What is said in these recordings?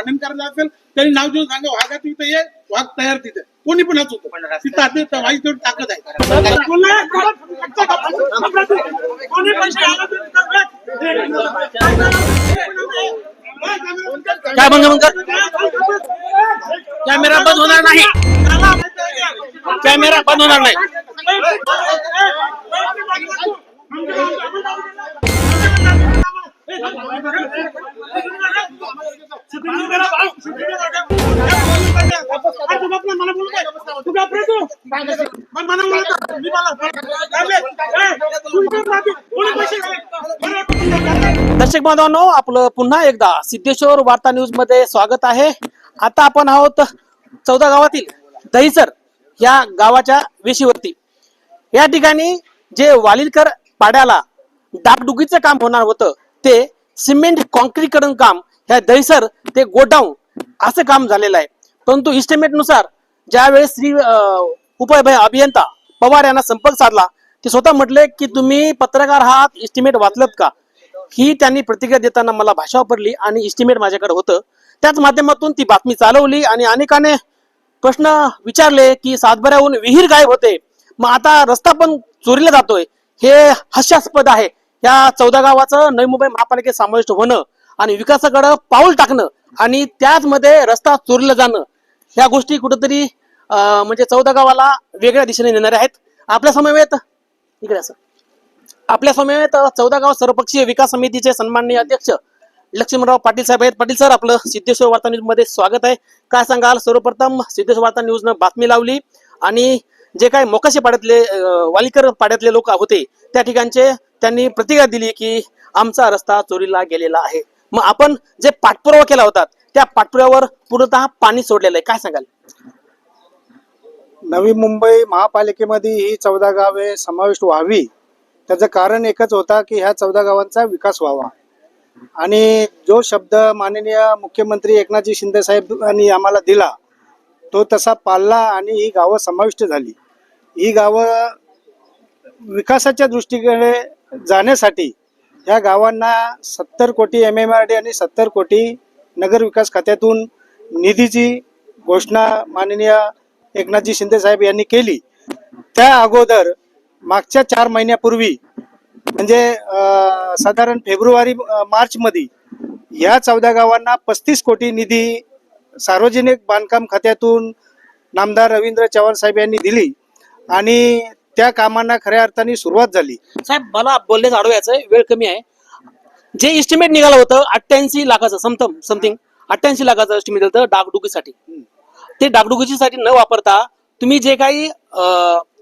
भांडण करायचं असेल तरी नाव देऊन सांगा वाघा तिथं ये वाघ तयार तिथे. कोणी पण असू तिथं आता तिथं वाईट तेवढी ताकद आहे. काय बंद बंद कॅमेरा बंद होणार नाही. कॅमेरा बंद होणार नाही. दर्शक बांधवांनो आपलं पुन्हा एकदा सिद्धेश्वर वार्ता न्यूजमध्ये स्वागत आहे. आता आपण आहोत चौदा गावातील दहिसर या गावाच्या वेशीवरती. या ठिकाणी जे वालिलकर पाड्याला डागडुगीचं काम होणार होतं ते सिमेंट कॉन्क्रीटकरण काम ह्या दहिसर ते गोडाऊन असं काम झालेलं आहे. परंतु इस्टिमेटनुसार ज्यावेळेस श्री अं, अभियंता पवार यांना संपर्क साधला ते स्वतः म्हटले की तुम्ही पत्रकार आहात इस्टिमेट वाचलत का? ही त्यांनी प्रतिक्रिया देताना मला भाषा वापरली आणि इस्टिमेट माझ्याकडे होतं. त्याच माध्यमातून ती बातमी चालवली आणि अनेकाने प्रश्न विचारले की सातबऱ्याहून विहीर गायब होते. मग आता रस्ता पण चोरीला जातोय. हे हास्यास्पद आहे. या चौदा गावाचं नवी मुंबई महापालिकेत समाविष्ट होणं आणि विकासाकडं पाऊल टाकणं आणि त्याचमध्ये रस्ता चोरीला जाणं. ह्या गोष्टी कुठंतरी म्हणजे चौदा गावाला वेगळ्या दिशेने नेणाऱ्या आहेत. आपल्या समवेत इकडे असं आपल्या समेत चौदा गाव सर्वपक्षीय विकास समितीचे सन्माननीय अध्यक्ष लक्ष्मणराव पाटील साहेब आहेत. पाटील सर आपलं सिद्धेश्वर वार्ता न्यूजमध्ये स्वागत आहे. काय सांगाल? सर्वप्रथम सिद्धेश्वर वार्ता न्यूज न बातमी लावली आणि जे काय मोकाशी पाड्यातले वालिकर वालीकर पाड्यातले लोक होते त्या ठिकाणचे त्यांनी प्रतिक्रिया दिली की आमचा रस्ता चोरीला गेलेला आहे. मग आपण जे पाठपुरावा केला होता त्या पाठपुराव्यावर पूर्णतः पाणी सोडलेलं आहे. काय सांगाल? नवी मुंबई महापालिकेमध्ये ही चौदा गावे समाविष्ट व्हावी त्याचं कारण एकच होता की ह्या चौदा गावांचा विकास व्हावा. आणि जो शब्द माननीय मुख्यमंत्री एकनाथजी शिंदे साहेब यांनी आम्हाला दिला तो तसा पाळला आणि ही गावं समाविष्ट झाली. ही गावं विकासाच्या दृष्टीकडे जाण्यासाठी ह्या गावांना सत्तर कोटी एम एम आर डी आणि सत्तर कोटी नगर विकास खात्यातून निधीची घोषणा माननीय एकनाथजी शिंदे साहेब यांनी केली. त्या अगोदर मागच्या चार महिन्यापूर्वी म्हणजे साधारण फेब्रुवारी मार्च मध्ये या चौदा गावांना पस्तीस कोटी निधी सार्वजनिक बांधकाम खात्यातून नामदार रवींद्र चव्हाण साहेब यांनी दिली आणि त्या कामांना खऱ्या अर्थाने सुरुवात झाली. साहेब मला बोलण्याचं अडवायचं वेळ कमी आहे. जे इस्टिमेट निघालं होतं अठ्ठ्याऐंशी लाखाचं समथम समथिंग अठ्ठ्याऐंशी लाखाचं एस्टिमेट होतं डागडुकीसाठी ते डागडुकीसाठी न वापरता तुम्ही जे काही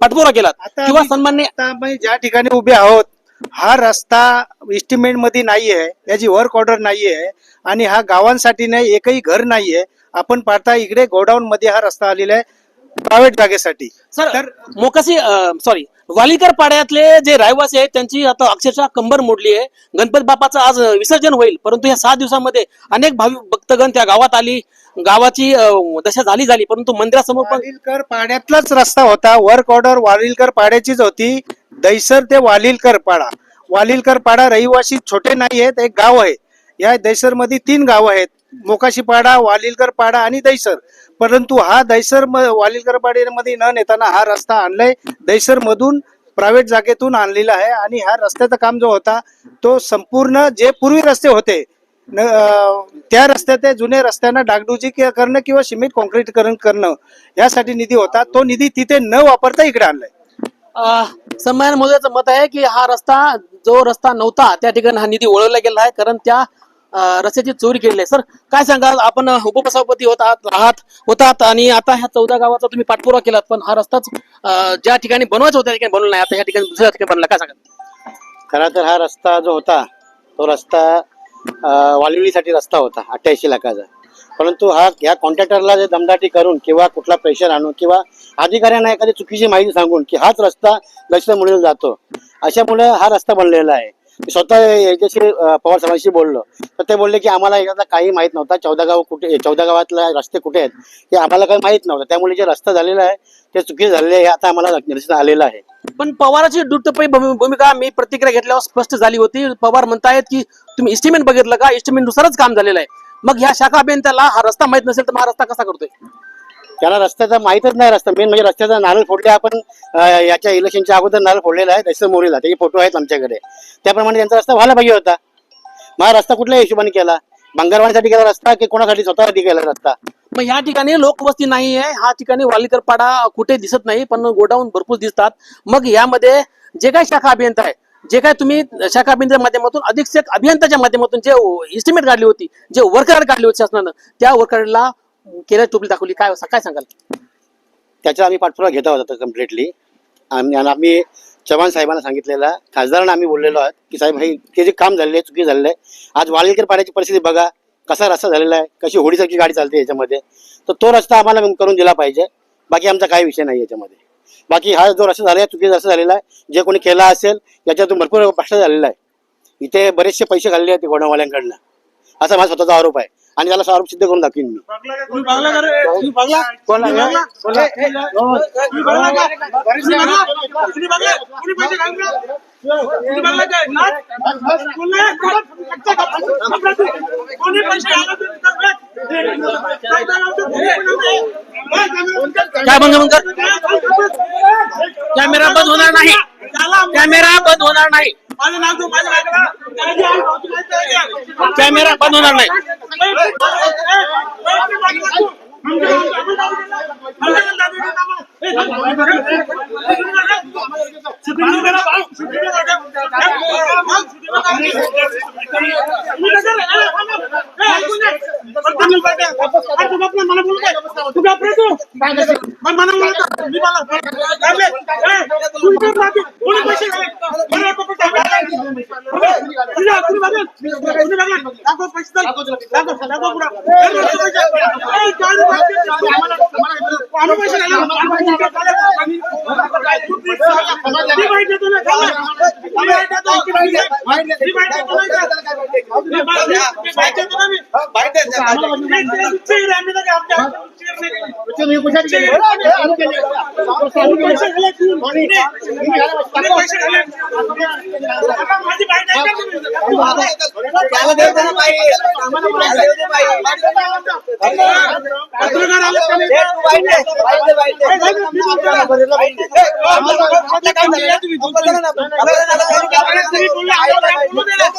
पाठपुरा केलात आता किंवा आम्ही- सन्मान्य आता आम्ही ज्या ठिकाणी उभे आहोत हा रस्ता इस्टिमेटमध्ये नाहीये याची वर्क ऑर्डर नाहीये आणि हा गावांसाठी नाही एकही घर नाहीये आपण पाहता इकडे गोडाऊन मध्ये हा रस्ता आलेला आहे. प्रायव्हेट जागेसाठी. सर तर सॉरी वालीकर पाड्यातले जे रहिवासी आहेत त्यांची आता अक्षरशः कंबर मोडली आहे. गणपती बाप्पाचं आज विसर्जन होईल परंतु या सहा दिवसामध्ये अनेक भाविक भक्तगण त्या गावात आली. गावाची अं, दशा झाली झाली परंतु मंदिरासमोर पण वालिलकर पाड्यातलाच रस्ता होता. वर्क ऑर्डर वालिलकर पाड्याचीच होती. दैसर ते वालिलकर पाडा. वालिलकर पाडा रहिवासी छोटे नाही आहेत एक गाव आहे. या दैसरमध्ये तीन गाव आहेत. मोकाशी पाडा वालिलकर पाडा आणि दैसर परंतु हा दहिसर वालिलकर पाड्यामध्ये न नेताना हा रस्ता आणलाय. दैसर मधून प्रायव्हेट जागेतून आणलेला आहे आणि ह्या रस्त्याचं काम जो होता तो संपूर्ण जे पूर्वी रस्ते होते न- त्या रस्त्यात त्या जुन्या रस्त्यांना डागडुजी करणं किंवा सिमेंट कॉन्क्रीटकरण करणं यासाठी निधी होता. तो निधी तिथे न वापरता इकडे आणलाय. सन्मान मोदयाचं मत आहे की हा रस्ता जो रस्ता नव्हता त्या ठिकाणी हा निधी ओळखला गेला आहे. कारण त्या रस्त्याची चोरी केलेली आहे. सर काय सांगाल? आपण उपसभापती होतात आहात होतात आणि आता ह्या चौदा गावाचा तुम्ही पाठपुरावा केलात पण हा रस्ताच ज्या ठिकाणी बनवायचा होता त्या ठिकाणी बनवला नाही आता ह्या ठिकाणी दुसऱ्या ठिकाणी बनला काय सांगाल? खरं तर हा रस्ता जो होता तो रस्ता वालविलीसाठी रस्ता होता अठ्ठ्याऐंशी लाखाचा. परंतु हा ह्या कॉन्ट्रॅक्टरला जे दमदाटी करून किंवा कुठला प्रेशर आणून किंवा अधिकाऱ्यांना एखादी चुकीची माहिती सांगून की हाच रस्ता लक्ष मुळे जातो अशामुळे हा रस्ता बनलेला आहे. मी स्वतः याच्याशी पवार साहेबांशी बोललो. तर ते बोलले की आम्हाला याच्यातला काही माहीत नव्हता चौदा गाव कुठे चौदा गावातले रस्ते कुठे आहेत हे आम्हाला काही माहीत नव्हतं. त्यामुळे जे रस्ता झालेला आहे ते चुकी झालेले हे आता आम्हाला निदर्शन आलेलं आहे. पण पवाराची दुटपै भूमिका मी प्रतिक्रिया घेतल्यावर स्पष्ट झाली होती. पवार म्हणतायत की तुम्ही इस्टिमेंट बघितलं का? इस्टिमेट नुसारच काम झालेलं आहे. मग ह्या शाखा अभियंत्याला हा रस्ता माहीत नसेल तर हा रस्ता कसा करतोय? त्याला रस्त्याचा माहीतच नाही रस्ता. मेन म्हणजे रस्त्याचा नारळ फोडले आपण याच्या इलेक्शनच्या अगोदर नारळ फोडलेला आहे दशर मोरीला. त्याचे फोटो आहेत आमच्याकडे. त्याप्रमाणे त्यांचा रस्ता व्हायला पाहिजे होता. मग हा रस्ता कुठल्या हिशोबाने केला? बंगारवाडीसाठी केला रस्ता की कोणासाठी स्वतःसाठी केला रस्ता? मग या ठिकाणी लोकवस्ती नाही आहे. हा ठिकाणी वालीकरपाडा कुठे दिसत नाही पण गोडाऊन भरपूर दिसतात. मग यामध्ये जे काही शाखा अभियंता आहे जे काय तुम्ही शाखा अभियंत्याच्या माध्यमातून अधीक्षक अभियंताच्या माध्यमातून जे इस्टिमेट काढली होती जे वर्कर काढली होती शासनानं त्या वर्करला केलं टोपली दाखवली काय काय सांगाल? त्याचा आम्ही पाठपुरावा घेत आहोत आता कम्प्लिटली आणि आणि आम्ही चव्हाण साहेबांना सांगितलेला खासदारांना आम्ही बोललेलो आहोत की साहेब हे ते जे काम झालेलं आहे चुकी झालेलं आहे आज वाळलेकर पाण्याची परिस्थिती बघा कसा रस्ता झालेला आहे कशी होडीसारखी गाडी चालते याच्यामध्ये तर तो रस्ता आम्हाला करून दिला पाहिजे बाकी आमचा काही विषय नाही याच्यामध्ये. बाकी हा जो रस्ता झाला आहे चुकीचा रस्ता झालेला आहे जे कोणी केला असेल याच्यातून भरपूर भ्रष्टाचार झालेला आहे. इथे बरेचसे पैसे घालले आहेत गोडावाल्यांकडनं असा माझा स्वतःचा आरोप आहे. आणि त्याला आरोप सिद्ध करून दाखवीन मी. काय? कोणी? कोणी पैसे घालले? काय बंद बंद? कॅमेरा बंद होणार नाही. कॅमेरा बंद होणार नाही. माझं नाव तू माझ्या बायकोला. कॅमेरा बंद होणार नाही मला बोलू काय तू का तू मला बोलत मी मला तू इथे राहते कोणी पैसे পয়সা तुम्ही. पत्रकार आले का नाही? एक मिनिट एक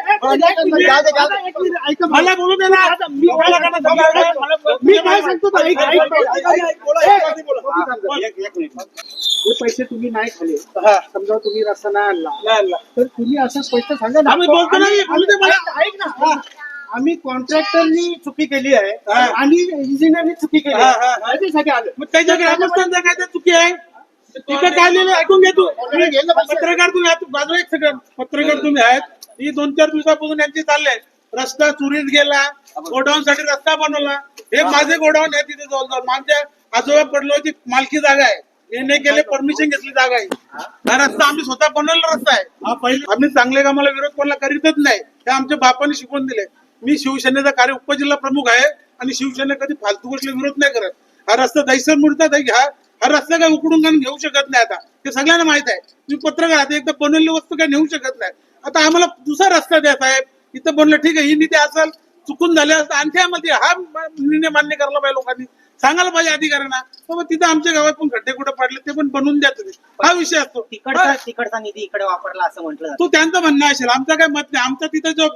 मला बोलू दे ना. मी काय करणार? मी काय सांगतो. हे पैसे तुम्ही नाही खाले. समजा तुम्ही रस्ता नाही आणला. तर तुम्ही असं स्पष्ट सांगा ना. बोलतो. ऐक ना. आम्ही कॉन्ट्रॅक्टरनी चुकी केली आहे. आणि इंजिनियरनी चुकी केली आहे. हा. त्याच्यासाठी आलो. मग त्याच्या ग्रामस्थांचं काय तर चुकी आहे? तिथं काय लिहिलं ऐकून घे तू. पत्रकार तुम्ही आहात बाजू एक सेकंड पत्रकार तुम्ही आहेत. ही दोन चार दिवसापासून यांची चालले रस्ता चोरीत गेला गोडाऊन साठी रस्ता बनवला. हे माझे गोडाऊन आहे तिथे जवळजवळ. माझ्या आजोबा पडलो ती मालकी जागा आहे. निर्णय केले परमिशन घेतली जागा आहे. हा रस्ता आम्ही स्वतः बनवलेला रस्ता आहे. हा पहिले आम्ही चांगले कामाला विरोध कोणाला करीतच नाही. हे आमच्या बापाने शिकवून दिले. मी शिवसेनेचा कार्य उपजिल्हा प्रमुख आहे आणि शिवसेना कधी फालतू गोष्टी विरोध नाही करत. हा रस्ता दैसर मुडतात हा हा रस्ता काय उकडून घेऊ शकत नाही आता. ते सगळ्यांना माहीत आहे. तुम्ही पत्रकार आहात एकदा बनवलेली वस्तू काय नेऊ शकत नाही. आता आम्हाला दुसरा रस्ता द्या साहेब. इथं बनलं ठीक आहे ही नीती असेल चुकून झाले असतं आणखी आम्हाला हा निर्णय मान्य करायला पाहिजे लोकांनी. सांगायला पाहिजे अधिकाऱ्यांना बाबा तिथं आमच्या गावात पण खड्डे कुठे पडले ते पण बनवून द्या तुम्ही. हा विषय असतो. तिकडचा तिकडचा निधी इकडे वापरला असं म्हटलं. तो त्यांचं म्हणणं असेल. आमचं काय मत नाही. आमचा तिथं जो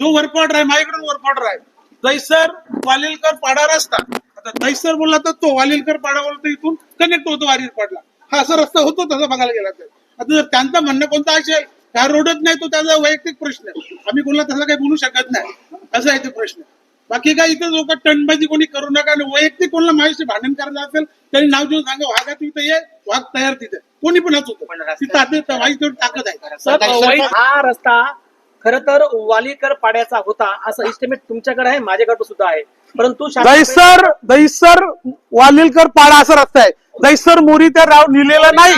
जो वरपॉर्डर आहे माझ्याकडून वरपॉर्डर आहे. जैसर वालिलकर पाडा रस्ता. आता जैसर बोलला तर तो वालिलकर पाडा बोलला तर इथून कनेक्ट होतो वालिलपाडला हा असा रस्ता होतो तसा बघायला गेला तर. आता जर त्यांचं म्हणणं कोणतं असेल हा रोडच नाही तो त्याचा वैयक्तिक प्रश्न आहे. आम्ही कोणाला तसं काही बोलू शकत नाही. असा आहे ते प्रश्न बाकी काय इथं लोक टनबाजी कोणी करू नका आणि वैयक्तिक कोणाला माझ्याशी भांडण करायचं असेल तरी नाव देऊन सांगा वाघा तू इथं ये वाघ तयार तिथे. कोणी पण असू तिथं ताकद आहे. हा रस्ता खर तर वालीकर पाड्याचा होता असं इस्टिमेट तुमच्याकडे आहे माझ्याकडे सुद्धा आहे. परंतु दहिसर दहिसर वालिलकर पाडा असा रस्ता आहे. दहिसर मोरी त्या राव लिहिलेला नाही.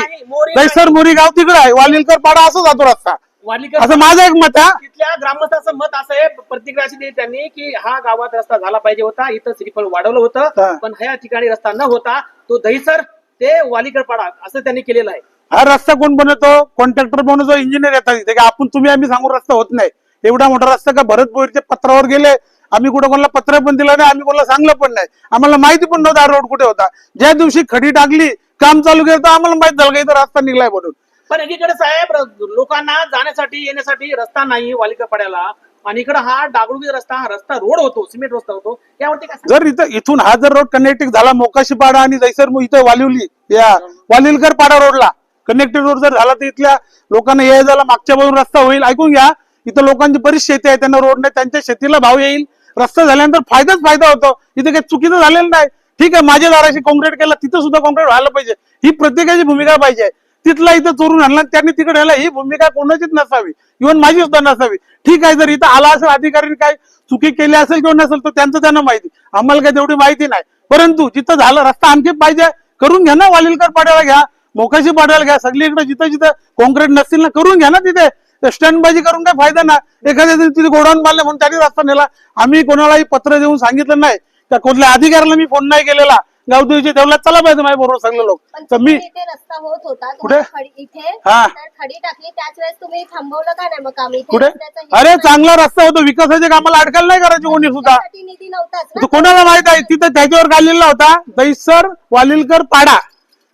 दहिसर मोरी गाव तिकडे आहे. वालिलकर पाडा असं जातो रस्ता. वालीकर असं माझं एक मत आहे. तिथल्या ग्रामस्थाचं मत असं आहे प्रतिक्रिया अशी दिली त्यांनी की हा गावात रस्ता झाला पाहिजे होता. इथं श्रीफळ वाढवलं हा. होतं पण ह्या ठिकाणी रस्ता न होता तो दहिसर ते वालीकर पाडा असं त्यांनी केलेलं आहे. हा रस्ता कोण बनवतो? कॉन्ट्रॅक्टर बनवतो इंजिनियर येतात इथे. की आपण तुम्ही आम्ही सांगून रस्ता होत नाही. एवढा मोठा रस्ता का? भरत बोईरच्या पत्रावर गेले. आम्ही कुठे कोणाला पत्र पण दिलं नाही आम्ही कोणाला सांगलं पण नाही. आम्हाला माहिती पण नव्हता रोड कुठे होता. ज्या दिवशी खडी टाकली काम चालू केलं तर आम्हाला माहीत झालं इथं रस्ता निघलाय म्हणून. पण एकीकडे साहेब लोकांना जाण्यासाठी येण्यासाठी रस्ता नाही वालीकर पाड्याला. आणि इकडे हा डागडुगी रस्ता हा रस्ता रोड होतो सिमेंट रस्ता होतो. यावरती काय जर इथं इथून हा जर रोड कनेक्टिंग झाला मोकाशी पाडा आणि जैसर मग इथं वालिवली या वालिलकर पाडा रोडला कनेक्टेड रोड जर झाला तर इथल्या लोकांना ये जायला मागच्या बाजून रस्ता होईल. ऐकून घ्या इथं लोकांची बरीच शेती आहे त्यांना रोड नाही त्यांच्या शेतीला भाव येईल. रस्ता झाल्यानंतर फायदाच फायदा होतो. इथे काही चुकीचं झालेलं नाही. ठीक आहे माझ्या दाराशी कॉन्क्रीट केला तिथं सुद्धा कॉन्क्रीट व्हायला पाहिजे. ही प्रत्येकाची भूमिका पाहिजे. तिथला इथं चोरून आणला त्यांनी तिकडे आला ही भूमिका कोणाचीच नसावी. इव्हन माझी सुद्धा नसावी. ठीक आहे जर इथं आला असेल अधिकारी काय चुकी केली असेल किंवा नसेल तर त्यांचं त्यांना माहिती. आम्हाला काही तेवढी माहिती नाही. परंतु जिथं झालं रस्ता आणखी पाहिजे. करून घ्या ना वालिलकर पाड्याला घ्या मोकाशी पाड्याला घ्या. सगळीकडे जिथं जिथं कॉन्क्रीट नसतील ना करून घ्या ना तिथे. स्टँडबाजी करून काय फायदा ना? एखाद्या दिवशी तिथे गोडाऊन बांधले म्हणून त्यांनी रस्ता नेला. आम्ही कोणालाही पत्र देऊन सांगितलं नाही. त्या कुठल्या अधिकाऱ्याला मी फोन नाही केलेला. गावदेवीचे तेवढ्या चला पाहिजे माझ्या बरोबर सगळे लोक. तर मी इथे रस्ता होत होता तुम्हाला खडी इथे? हा. तर खडी टाकली त्याच वेळेस तुम्ही थांबवलं का नाही मग काम? इथे कुठे? रस्त्याचं हे अरे. चांगला रस्ता होतो. विकासाच्या कामाला अडकायला नाही करायची कोणी सुद्धा. निधी नव्हताच कोणाला माहीत आहे? तिथं त्याच्यावर काढलेला होता. दैसर वालिलकर पाडा.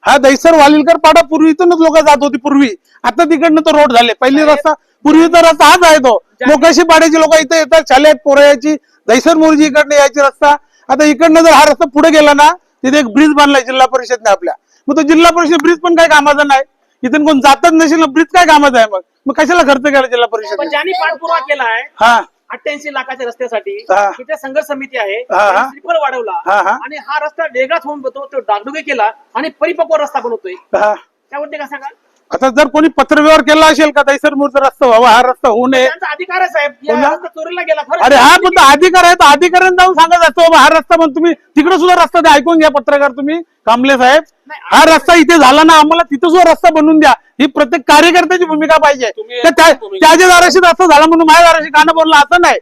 हा दैसर वालिलकर पाडा पूर्वी इथूनच लोक जात होती पूर्वी. आता तिकडनं तो रोड झाले. पहिली रस्ता पूर्वीचा रस्ता हाच आहे तो. मोकाशी पाड्याची लोक इथे येतात शालेत पोरं यायची दैसर मोरजी इकडनं यायची रस्ता. आता इकडनं जर हा रस्ता पुढे गेला ना तिथे एक ब्रिज बांधलाय जिल्हा परिषदने आपल्या. मग तो जिल्हा परिषद ब्रिज पण काय कामाचा नाही. इथून कोण जातच नसेल ब्रिज काय कामाचा आहे मग? मग कशाला खर्च केला जिल्हा परिषद? ज्यांनी पाठपुरावा केला आहे हा. अठ्ठ्याऐंशी लाखाच्या रस्त्यासाठी हा. तिथे संघर्ष समिती आहे. हा, हा. श्रीफळ वाढवला. हा, हा. आणि हा रस्ता वेगळाच होऊन तो तो डागडुगी केला आणि परिपक्व रस्ता बनवतोय. हा. त्यावरती काय सांगा आता जर कोणी पत्रव्यवहार केला असेल का दैसर मूळचा रस्ता व्हावा हा रस्ता होऊ नये. त्यांचा अधिकार आहे साहेब. या कोणता? रस्ता चोरीला गेला खरं अरे हा पण तो अधिकार आहे तो अधिकाऱ्यांना जाऊन सांगत असतो बाबा हा रस्ता पण तुम्ही तिकडे सुद्धा रस्ता द्या. ऐकून घ्या पत्रकार तुम्ही. कांबले साहेब हा रस्ता इथे झाला ना आम्हाला तिथं सुद्धा रस्ता बनवून द्या. ही प्रत्येक कार्यकर्त्याची भूमिका पाहिजे. तर त्या- त्याच्या दाराशी रस्ता झाला म्हणून माझ्या दाराशी गाणं बोलला असं नाही.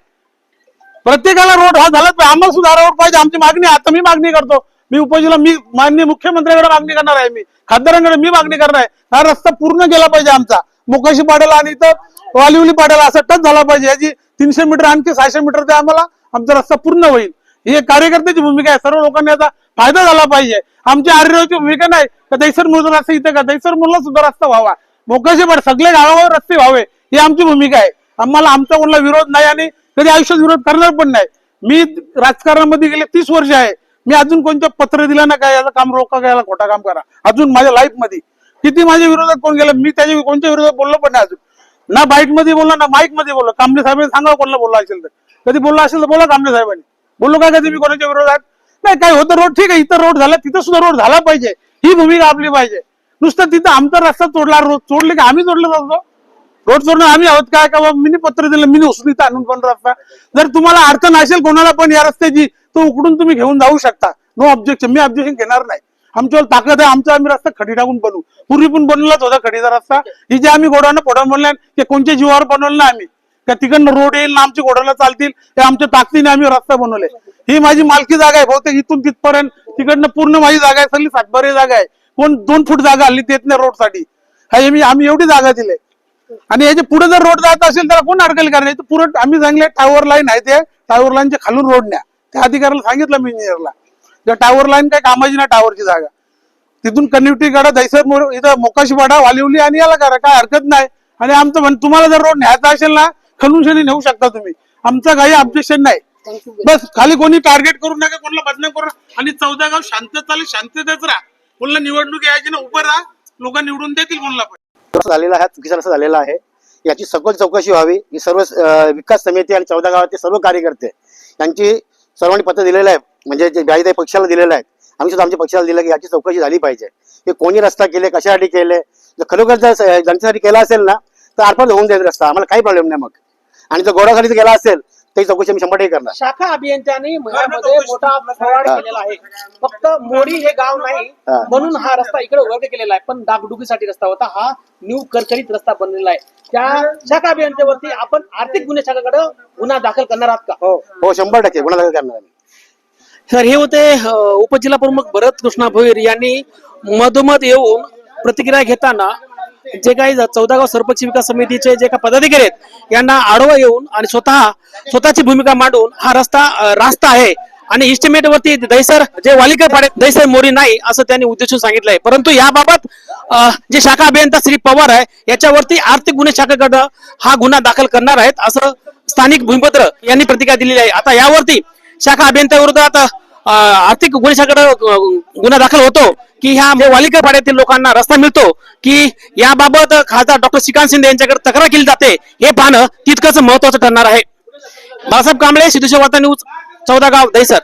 प्रत्येकाला रोड हा झालाच पाहिजे. आम्हाला सुद्धा रोड पाहिजे. आमची मागणी आहे. आता मी मागणी करतो. मी उपजिल्हा मी माननीय मुख्यमंत्र्यांकडे मागणी करणार आहे मी. खासदारांकडे मी मागणी करणार आहे. हा रस्ता पूर्ण गेला पाहिजे आमचा. मोकाशी पाड्याला आणि इथं वालिवली पाड्याला असा टच झाला पाहिजे. याची तीनशे मीटर आणखी सहाशे मीटर ते आम्हाला आमचा रस्ता पूर्ण होईल. ही एक कार्यकर्त्याची भूमिका आहे. सर्व लोकांनी याचा फायदा झाला पाहिजे. आमची आर्यची भूमिका नाही. का दैसर मुलं रस्ता इथं का? दैसर मुळला सुद्धा रस्ता व्हावा. मोकाशी पण सगळे गावावर रस्ते व्हावे. ही आमची भूमिका आहे. आम्हाला आमचा कोणला विरोध नाही आणि कधी आयुष्यात विरोध करणार पण नाही. मी राजकारणामध्ये गेले तीस वर्ष आहे. मी अजून कोणतं पत्र दिलं ना काय? याचं काम रोका याला खोटा काम करा. अजून माझ्या लाईफमध्ये किती माझ्या विरोधात कोण गेलं? मी त्याच्या कोणत्या विरोधात बोललो पण नाही अजून. ना बाईटमध्ये बोललो ना माईकमध्ये बोललो. कांबळे साहेबांनी सांगा कोणाला बोलला असेल तर. कधी बोलला असेल तर बोला कांबळे साहेबांनी. बोललो काय कधी मी कोणाच्या विरोधात? नाही काय होतं रोड ठीक आहे इथं रोड झाला तिथं सुद्धा रोड झाला पाहिजे. ही भूमिका आपली पाहिजे. नुसतं तिथं आमचा रस्ता तोडला रोड तोडले की आम्ही तोडलं जातो? रोड सोडणं आम्ही आहोत काय का मिनी पत्र दिलं मिनी उचलून इथं आणून पण रस्ता? जर तुम्हाला अडचण असेल कोणाला पण या रस्त्याची तो उकडून तुम्ही घेऊन जाऊ शकता. नो ऑब्जेक्शन मी ऑब्जेक्शन घेणार नाही. आमच्यावर ताकद आहे आमचा आम्ही रस्ता खडी टाकून बनवू. पूर्वी पण बनवलाच होता खडीचा रस्ता. ही जे आम्ही गोडानं पोडा बनलाय ते कोणत्या जीवावर बनवलं ना आम्ही? का तिकडनं रोड येईल ना आमची घोड्याला चालतील? ते आमच्या ताकदीने आम्ही रस्ता बनवले. ही माझी मालकी जागा आहे. बहुतेक इथून तिथपर्यंत तिकडनं पूर्ण माझी जागा आहे. सगळी सातबारी जागा आहे. कोण दोन फूट जागा हल्ली देत नाही रोडसाठी. हे मी आम्ही एवढी जागा दिली. आणि याच्यापुढे जर रोड जात असेल तर कोण अडकल कारण पुढे आम्ही सांगले टावर लाईन आहे ते. टावर लाईनच्या खालून रोड न्या. त्या अधिकाऱ्याला सांगितलं मी इंजिनियरला त्या टावर लाईन काय कामाची ना टावरची जागा. तिथून कनेक्टिव्ह काढा दैसर मोर- इथं मोकाशीपाडा वालिवली आणि याला करा. काय हरकत नाही. आणि आमचं म्हण तुम्हाला जर रोड न्यायचा असेल ना खलून शनी नेऊ शकता तुम्ही. आमचं काही ऑब्जेक्शन नाही. बस खाली कोणी टार्गेट करू नका कोणाला बदनाम करू नका. आणि चौदा गाव शांत चालेल शांततेच राहा. कोणाला निवडणूक यायची ना उभं राहा. लोक निवडून देतील कोणाला पण. झालेला आहे चुकीचा रस्ता झालेला आहे. याची सखोल चौकशी व्हावी. ही सर्व विकास समिती आणि चौदा गावातील सर्व कार्यकर्ते यांची सर्वांनी पत्र दिलेलं आहे. म्हणजे जे व्याजदायी पक्षाला दिलेलं आहे. आम्ही सुद्धा आमच्या पक्षाला दिलं की याची चौकशी झाली पाहिजे. हे कोणी रस्ता केले कशासाठी केले? जर खरोखर जर स- जनतेसाठी केला असेल ना तर अर्पण होऊन जाईल रस्ता. आम्हाला काही प्रॉब्लेम नाही मग. आणि जर गोडाखाली गेला असेल तर ही चौकशी आम्ही शंभर टक्के करणार. शाखा अभियंत्यांनी मोठा केलेला आहे. फक्त मोडी हे गाव नाही हा. म्हणून हा रस्ता इकडे वर्ग केलेला आहे. पण डागडुकीसाठी रस्ता होता. हा न्यू करकरीत रस्ता बनलेला आहे. त्या शाखा अभियंत्यावरती आपण आर्थिक गुन्हे शाखाकडे गुन्हा दाखल करणार आहात का? हो हो शंभर टक्के गुन्हा दाखल करणार आम्ही. तर हे होते अ, उपजिल्हा प्रमुख भरत कृष्णा भोईर यांनी मधोमध येऊन प्रतिक्रिया घेताना जे काही चौदागाव सरपंच विकास समितीचे जे काही पदाधिकारी आहेत यांना आडवं येऊन आणि स्वतः स्वतःची भूमिका मांडून हा रस्ता रास्ता आहे. आणि इस्टिमेट वरती दहिसर जे वालिका पाडे दहिसर मोरी नाही असं त्यांनी उद्देशून सांगितलं आहे परंतु याबाबत जे शाखा अभियंता श्री पवार आहे याच्यावरती आर्थिक गुन्हे शाखेकडं हा गुन्हा दाखल करणार आहेत असं स्थानिक भूमिपत्र यांनी प्रतिक्रिया दिलेली आहे. आता यावरती शाखा अभियंत्याविरोधात आता आर्थिक गुन्हे शाखेकडे गुन्हा दाखल होतो की ह्या वालिका पाड्यातील लोकांना रस्ता मिळतो की याबाबत खासदार डॉक्टर श्रीकांत शिंदे यांच्याकडे तक्रार केली जाते हे पाहणं तितकंच महत्वाचं ठरणार आहे. बाळासाहेब कांबळे सिद्धेश्वर वार्ता न्यूज चौदा गाव दहिसर.